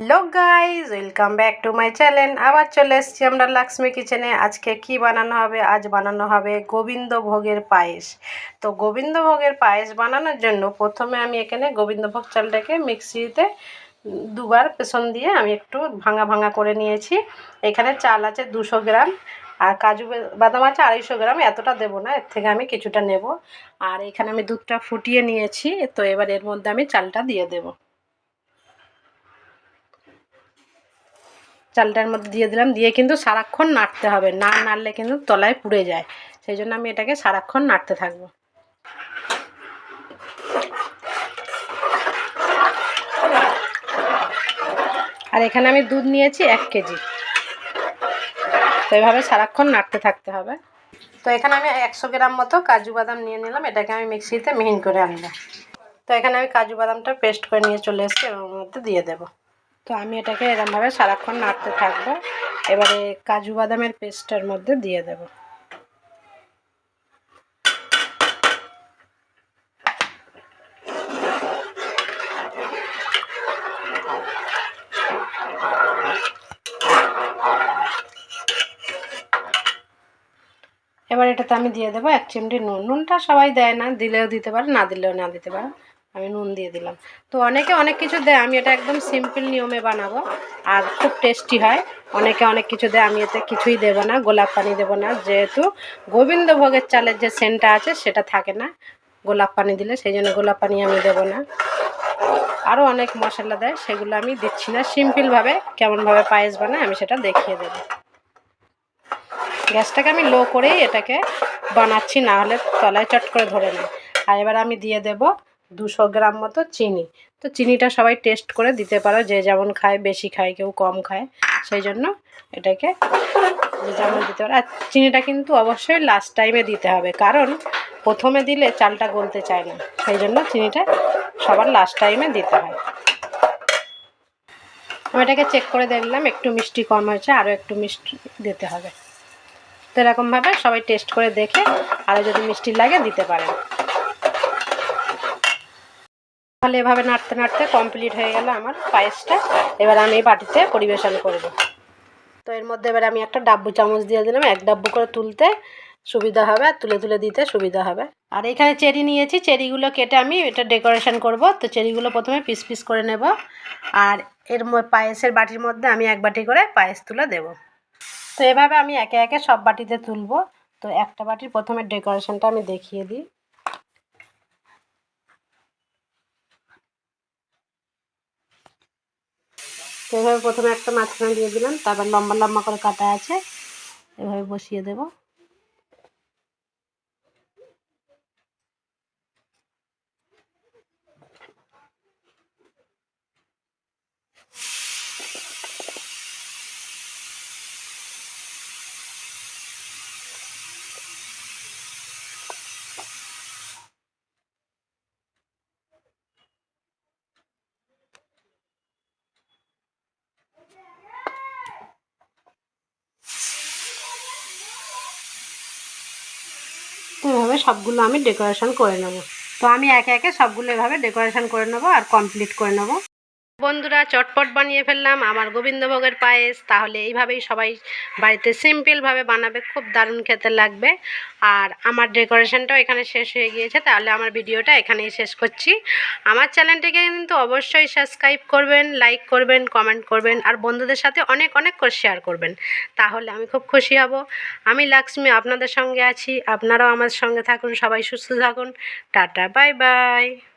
Hello guys welcome back to my channel. আবার চলে এসেছি আমরা লক্ষ্মী কিচেনে। আজকে কি বানানো হবে? আজ বানানো হবে গোবিন্দভোগের পায়েস। তো গোবিন্দভোগের পায়েস বানানোর জন্য প্রথমে আমি এখানে গোবিন্দভোগ চালটাকে মিক্সিতে দুবার পেছন দিয়ে আমি একটু ভাঙা ভাঙা করে নিয়েছি। এখানে চাল আছে দুশো গ্রাম আর কাজু বাদাম আছে আড়াইশো গ্রাম। এতটা দেবো না, এর থেকে আমি কিছুটা নেব। আর এখানে আমি দুধটা ফুটিয়ে নিয়েছি, তো এবার এর মধ্যে আমি চালটা দিয়ে দেবো। চালটার মধ্যে দিয়ে দিলাম। দিয়ে কিন্তু সারাক্ষণ নাড়তে হবে। না নাড়লে কিন্তু তলায় পুড়ে যায়। সেই জন্য আমি এটাকে সারাক্ষণ নাড়তে থাকব। আর এখানে আমি দুধ নিয়েছি এক কেজি। তো এভাবে সারাক্ষণ নাড়তে থাকতে হবে। তো এখানে আমি একশো গ্রাম মতো কাজু বাদাম নিয়ে নিলাম। এটাকে আমি মিক্সিতে মিহিন করে আনলাম তো এখানে আমি কাজু বাদামটা পেস্ট করে নিয়ে চলে এসেছি। ওর মধ্যে দিয়ে দেবো। তো আমি এটাকে এরমভাবে সারাক্ষণ নাড়তে থাকব। এবারে কাজু বাদামের পেস্টের মধ্যে দিয়ে দেব। এবার এটাতে আমি দিয়ে দেবো এক চিমটি নুন। নুনটা সবাই দেয় না, দিলেও দিতে পারে, না দিলেও না দিতে পারে। আমি নুন দিয়ে দিলাম। তো অনেকে অনেক কিছু দেয়, আমি এটা একদম সিম্পল নিয়মে বানাবো। আর খুব টেস্টি হয়। অনেকে অনেক কিছু দেয়, আমি এতে কিছুই দেবো না, গোলাপ পানি দেবো না। যেহেতু গোবিন্দভোগের চালের যে সেন্টটা আছে, সেটা থাকে না। গোলাপ পানি দিলে, সেই জন্য গোলাপ পানি আমি দেবো না। আরও অনেক মশলা দেয়, সেগুলো আমি দিচ্ছি না। সিম্পলভাবে কেমনভাবে পায়েস বানায়, আমি সেটা দেখিয়ে দেবো। গ্যাসটাকে আমি লো করেই এটাকে বানাচ্ছি, না হলে তলায় চট করে ধরে নেয়। আর এবার আমি দিয়ে দেবো দুশো গ্রাম মতো চিনি। তো চিনিটা সবাই টেস্ট করে দিতে পারো, যে যেমন খায়, বেশি খায়, কেউ কম খায়। সেই জন্য এটাকে যেমন দিতে পারো। আর চিনিটা কিন্তু অবশ্যই লাস্ট টাইমে দিতে হবে, কারণ প্রথমে দিলে চালটা গলতে চায় না। সেই জন্য চিনিটা সবার লাস্ট টাইমে দিতে হয়। আমি এটাকে চেক করে দেখলাম একটু মিষ্টি কম হয়েছে, আরও একটু মিষ্টি দিতে হবে। তো এরকমভাবে সবাই টেস্ট করে দেখে, আরও যদি মিষ্টি লাগে দিতে পারেন। তাহলে এভাবে নাড়তে নাড়তে কমপ্লিট হয়ে গেল আমার পায়েসটা। এবার আমি এই বাটিতে পরিবেশন করব। তো এর মধ্যে এবার আমি একটা ডাব্বু চামচ দিয়ে দিলাম। এক ডাব্বু করে তুলতে সুবিধা হবে আর তুলে তুলে দিতে সুবিধা হবে। আর এখানে চেরি নিয়েছি। চেরিগুলো কেটে আমি এটা ডেকোরেশন করব। তো চেরিগুলো প্রথমে পিস পিস করে নেব। আর এর পায়েসের বাটির মধ্যে আমি এক বাটি করে পায়েস তুলে দেব। তো এভাবে আমি একে একে সব বাটিতে তুলব। তো একটা বাটির প্রথমে ডেকোরেশনটা আমি দেখিয়ে দিই। তো এভাবে প্রথমে একটা মাঝখানে দিয়ে দিলাম, তারপর লম্বা লম্বা করে কাটা আছে, এভাবে বসিয়ে দেবো। তো এভাবে সবগুলো আমি ডেকোরেশন করে নেব। তো আমি একে একে সবগুলো এভাবে ডেকোরেশন করে নেব আর কমপ্লিট করে নেব। বন্ধুরা, চটপট বানিয়ে ফেললাম। আমার গোবিন্দভোগের পায়েস, তাহলে এইভাবেই সবাই বাড়িতে সিম্পলভাবে বানাবে, খুব দারুণ খেতে লাগবে। আর আমার ডেকোরেশনটাও এখানে শেষ হয়ে গিয়েছে, তাহলে আমার ভিডিওটা এখানেই শেষ করছি। আমার চ্যানেলটিকে কিন্তু অবশ্যই সাবস্ক্রাইব করবেন, লাইক করবেন, কমেন্ট করবেন, আর বন্ধুদের সাথে অনেক অনেক করে শেয়ার করবেন। তাহলে আমি খুব খুশি হব। আমি লক্ষ্মী, আপনাদের সঙ্গে আছি, আপনারাও আমার সঙ্গে থাকুন, সবাই সুস্থ থাকুন। Tata, bye bye.